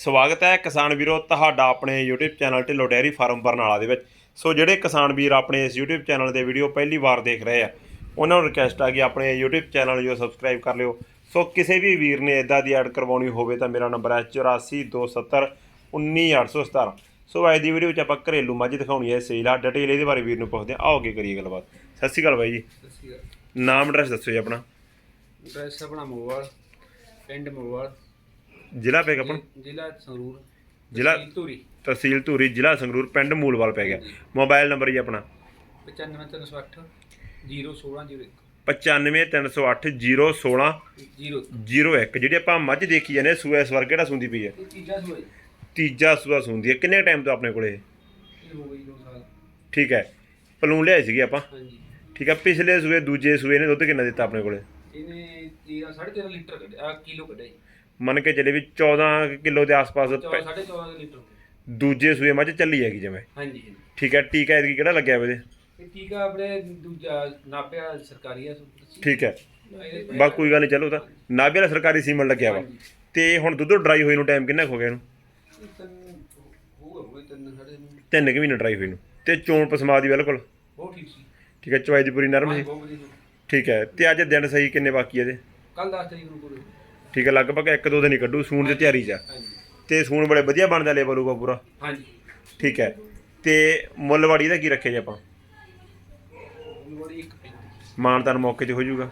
ਸਵਾਗਤ ਹੈ ਕਿਸਾਨ ਵੀਰੋ ਤੁਹਾਡਾ ਆਪਣੇ YouTube channel Dhillon dairy farm Barnala ਦੇ ਵਿੱਚ। ਸੋ ਜਿਹੜੇ ਕਿਸਾਨ ਵੀਰ ਆਪਣੇ ਇਸ YouTube ਚੈਨਲ ਦੇ ਵੀਡੀਓ ਪਹਿਲੀ ਵਾਰ ਦੇਖ ਰਹੇ ਆ ਉਹਨਾਂ ਨੂੰ ਰਿਕਵੈਸਟ ਆ ਕਿ ਆਪਣੇ YouTube ਚੈਨਲ ਨੂੰ ਸਬਸਕ੍ਰਾਈਬ ਕਰ ਲਿਓ। ਸੋ ਕਿਸੇ ਵੀ ਵੀਰ ਨੇ ਇਦਾਂ ਦੀ ਐਡ ਕਰਵਾਉਣੀ ਹੋਵੇ ਤਾਂ ਮੇਰਾ ਨੰਬਰ ਹੈ 8427 19817 ਸੋ ਅੱਜ ਦੀ ਵੀਡੀਓ 'ਚ ਆਪਾਂ ਘਰੇਲੂ ਮੱਝ ਦਿਖਾਉਣੀ ਹੈ ਸੇਲ ਡਿਟੇਲ ਇਹਦੇ ਬਾਰੇ ਵੀਰ ਨੂੰ ਪੁੱਛਦੇ ਆ ਆਓ ਅੱਗੇ ਕਰੀਏ ਗੱਲਬਾਤ। ਸਤਿ ਸ਼੍ਰੀ ਅਕਾਲ ਬਾਈ ਜੀ। ਅਸੀਂ ਨਾਮ ਐਡਰੈਸ ਦੱਸੋ ਜੀ ਆਪਣਾ। ਐਡਰੈਸ ਆਪਣਾ ਮੋਵਾਲ ਪਿੰਡ ਮੋਵਾਲ ਜ਼ਿਲ੍ਹਾ ਪੈਗਾ ਆਪਣਾ? ਜ਼ਿਲ੍ਹਾ ਸੰਗਰੂਰ ਜ਼ਿਲ੍ਹਾ- ਤਹਿਸੀਲ ਧੂਰੀ। ਤਹਿਸੀਲ ਧੂਰੀ ਜ਼ਿਲ੍ਹਾ ਸੰਗਰੂਰ ਪਿੰਡ ਮੂਲਵਾਲ ਪੈ ਗਿਆ। ਮੋਬਾਈਲ ਨੰਬਰ ਜੀ ਆਪਣਾ? 95308 01601 95308 016 0 01 ਜਿਹੜੀ ਆਪਾਂ ਮੱਝ ਦੇਖੀ ਜਾਂਦੇ ਸੂਆ ਇਸ ਵਾਰ ਕਿਹੜਾ ਸੁੰਦੀ ਪਈ ਹੈ ਤੀਜਾ ਸੂਆ ਜੀ। ਤੀਜਾ ਸੂਆ ਸੁੰਦੀ ਹੈ ਕਿੰਨੇ ਟਾਈਮ ਤੋਂ ਆਪਣੇ ਕੋਲੇ ਇਹ? ਇਹ ਹੋ ਗਈ 2 ਸਾਲ। ਠੀਕ ਹੈ। ਪਲੂਣ ਲਿਆਈ ਸੀਗੀ ਆਪਾਂ? ਹਾਂਜੀ। ਠੀਕ ਹੈ। ਪਿਛਲੇ ਸੂਏ ਦੂਜੇ ਸੂਏ ਨੇ ਦੁੱਧ ਕਿੰਨਾ ਦਿੱਤਾ ਆਪਣੇ ਕੋਲੇ? ਇਹਨੇ 13 13.5 ਲੀਟਰ ਕੱਢਿਆ ਕਿਲੋ ਕੱਢਿਆ ਮੰਨ ਕੇ ਚੱਲੇ ਵੀ 14 ਕਿਲੋ ਦੇ ਆਸ-ਪਾਸ 14 ਪੈ- 14.5 ਲੀਟਰ ਹੋ। ਦੂਜੇ ਸੂਏ ਮੱਝ ਚੱਲੀ ਹੈਗੀ ਜਿਵੇਂ। ਹਾਂਜੀ ਹਾਂਜੀ। ਠੀਕ ਹੈ ਟੀਕਾ ਇਹਦੀ ਕਿਹੜਾ ਲੱਗਿਆ ਵੇ ਇਹ ਟੀਕਾ ਆਪਣੇ ਦੂਜਾ ਨਾਪਿਆ ਸਰਕਾਰੀ ਆ ਠੀਕ ਹੈ। ਇਹਦੇ- ਕੋਈ ਗੱਲ ਨਹੀਂ ਚਲੋ ਤਾਂ। ਨਾਭੇ ਵਾਲਾ ਸਰਕਾਰੀ ਸੀਮਨ ਲੱਗਿਆ ਵਾ। ਹਾਂਜੀ। ਤੇ ਹੁਣ ਦੁੱਧ ਡਰਾਈ ਹੋਈ ਨੂੰ ਟਾਈਮ ਕਿੰਨਾ ਕੁ ਹੋ ਗਿਆ ਇਹਨੂੰ? ਇਹ ਤਿੰਨ ਹੋ ਤਿੰਨ ਮਹੀਨੇ ਡਰਾਈ ਹੋਈ ਨੂੰ। ਤੇ ਚੋਣ ਪਸਮਾ ਦੀ ਬਿਲਕੁਲ। ਠੀਕ ਸੀ। ਠੀਕ ਹੈ ਚਵਾਈ ਦੀ ਪੂਰੀ ਨਰਮ ਸੀ। ਬਹੁਤ ਵਧੀਆ ਠੀਕ ਹੈ ਤੇ ਅੱਜ ਦਿਨ ਸਹੀ ਕਿੰਨੇ ਬਾਕੀ ਇਹਦੇ? ਕੱਲ 10 ਤਰੀਕ ਨੂੰ ਪੂਰੇ। ਠੀਕ ਹੈ ਲਗਭਗ ਇੱਕ ਦੋ ਦਿਨ ਹੀ ਕੱਢੂ ਸੂਣ ਦੀ ਤਿਆਰੀ 'ਚ। ਆ। ਹਾਂਜੀ। ਤੇ ਸੂਣ ਬੜੇ ਵਧੀਆ ਬਣਦਾ ਲੇਬਲ ਹੋਊਗਾ ਪੂਰਾ। ਹਾਂਜੀ। ਠੀਕ ਹੈ ਤੇ ਮੁੱਲਵਾੜੀ ਦਾ ਕੀ ਰੱਖਿਆ ਜੀ ਆਪਾਂ? ਲੋੜੀ ਇੱਕ ਪੈਂਤੀ ਮਾਨਤਾਨ ਮੌਕੇ 'ਤੇ ਹੋ ਜਾਊਗਾ।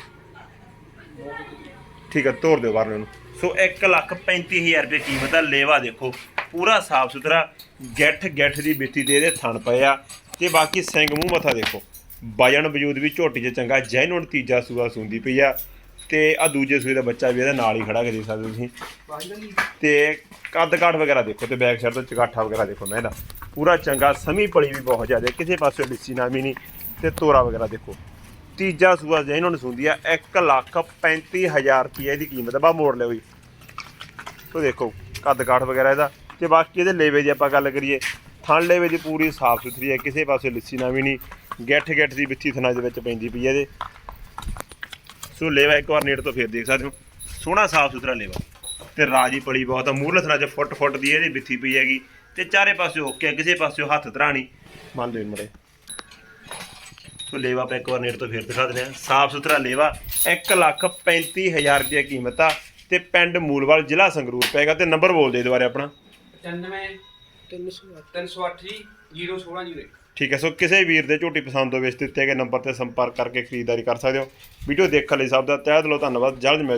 ਠੀਕ ਹੈ ਤੋਰ ਦਿਓ ਬਾਹਰ ਨੂੰ ਸੋ 1 ਲੱਖ 35000 ਰੁਪਏ ਕੀਮਤ ਦਾ ਲੇਵਾ ਦੇਖੋ। ਪੂਰਾ ਸਾਫ਼ ਸੁਥਰਾ ਗੱਠ ਗੱਠ ਦੀ ਬਿੱਤੀ ਤੇ ਇਹਦੇ ਥਣ ਪਏ ਆ। ਤੇ ਬਾਕੀ ਸਿੰਘ ਮੂੰਹ ਮੱਥਾ ਦੇਖੋ। ਵਜਨ ਵਜੂਦ ਵੀ ਝੋਟੀ 'ਚ ਚੰਗਾ ਜੈਨੂਨ ਤੀਜਾ ਸੂਆ ਸੁੰਦੀ ਪਈ ਆ। ਤੇ ਆ ਦੂਜੇ ਸੂਏ ਦਾ ਬੱਚਾ ਵੀ ਇਹਦੇ ਨਾਲ ਹੀ ਖੜਾ ਕੇ ਦੇਖ ਸਕਦੇ ਤੁਸੀਂ। ਤੇ ਕੱਦ ਕਾਠ ਵਗੈਰਾ ਦੇਖੋ ਤੇ ਬੈਕ ਸਾਈਡ ਤੋਂ ਚਗਾਠਾ ਵਗੈਰਾ ਦੇਖੋ ਮੈਂ ਇਹਦਾ। ਪੂਰਾ ਚੰਗਾ ਸਮੀ ਪਲੀ ਵੀ ਬਹੁਤ ਜ਼ਿਆਦਾ ਕਿਸੇ ਪਾਸੇ ਲਿੱਸੀ ਨਾਮੀ ਨਹੀਂ। ਤੇ ਤੋਰਾ ਵਗੈਰਾ ਦੇਖੋ। ਤੀਜਾ ਸੂਆ ਜੇ ਇਹਨਾਂ ਨੂੰ ਸੁੰਦੀ ਆ 1 ਲੱਖ 35000 ਰੁਪਏ ਦੀ ਕੀਮਤ ਆ। ਬਾ ਮੋੜ ਲਿਓ ਜੀ। ਸੋ ਦੇਖੋ ਕੱਦ ਕਾਠ ਵਗੈਰਾ ਇਹਦਾ। ਤੇ ਬਾਕੀ ਇਹਦੇ ਲੇਵੇ ਦੀ ਆਪਾਂ ਗੱਲ ਕਰੀਏ ਥਣ ਲੇਵੇ ਦੀ ਪੂਰੀ ਸਾਫ਼ ਸੁਥਰੀ ਹੈ ਕਿਸੇ ਪਾਸੇ ਲਿੱਸੀ ਨਾਮੀ ਨਹੀਂ। ਗੱਠ ਗੱਠ ਦੀ ਬਿੱਥੀ ਥਣਾ ਦੇ ਵਿੱਚ ਪੈਂਦੀ ਪਈ ਇਹਦੇ। ਸੋ ਲੇਵਾ ਇੱਕ ਵਾਰ ਨੇੜ ਤੋਂ ਫੇਰ ਦੇਖ ਸਕਦੇ ਹੋ। ਸੋਹਣਾ ਸਾਫ਼ ਸੁਥਰਾ ਲੇਵਾ। ਤੇ ਰਾਜੀ ਪਲੀ ਬਹੁਤ ਆ। ਮੂਰਲੇ ਥਣਾ 'ਚ ਫੁੱਟ ਫੁੱਟ ਦੀ ਇਹਦੀ ਬਿੱਥੀ ਪਈ ਹੈਗੀ। ਤੇ ਚਾਰੇ ਪਾਸੇ ਓਕੇ ਕਿਸੇ ਪਾਸੇ ਹੱਥ ਧਰਾਣੀ। ਮੰਨ ਲਓ ਮਰੇ ਸੋ ਲੇਵਾ ਆਪਾਂ ਇੱਕ ਵਾਰ ਨੇੜੇ ਤੋਂ ਫੇਰ ਦਿਖਾ ਦਿੰਦੇ ਆ ਸਾਫ਼ ਸੁਥਰਾ ਲੇਵਾ। 1 ਲੱਖ 35000 ਰੁਪਏ ਕੀਮਤ ਆ। ਤੇ ਪਿੰਡ ਮੂਲਵਾਲ ਜ਼ਿਲ੍ਹਾ ਸੰਗਰੂਰ ਪਏਗਾ। ਤੇ ਨੰਬਰ ਬੋਲ ਦੇ ਦੁਬਾਰੇ ਆਪਣਾ। 95 308 ਜੀ 01601 ਠੀਕ ਹੈ, ਸੋ ਕਿਸੇ ਵੀਰ ਦੇ ਝੋਟੀ ਪਸੰਦ ਹੋਵੇ, ਇਸ ਦਿੱਤੇ ਗਏ ਨੰਬਰ ਤੇ ਸੰਪਰਕ ਕਰਕੇ ਖਰੀਦਦਾਰੀ ਕਰ ਸਕਦੇ ਹੋ। ਵੀਡੀਓ ਦੇਖਣ ਲਈ ਸਭ ਦਾ ਤਹਿ ਦਿਲੋਂ ਧੰਨਵਾਦ, ਜਲਦ ਮਿਲਦੇ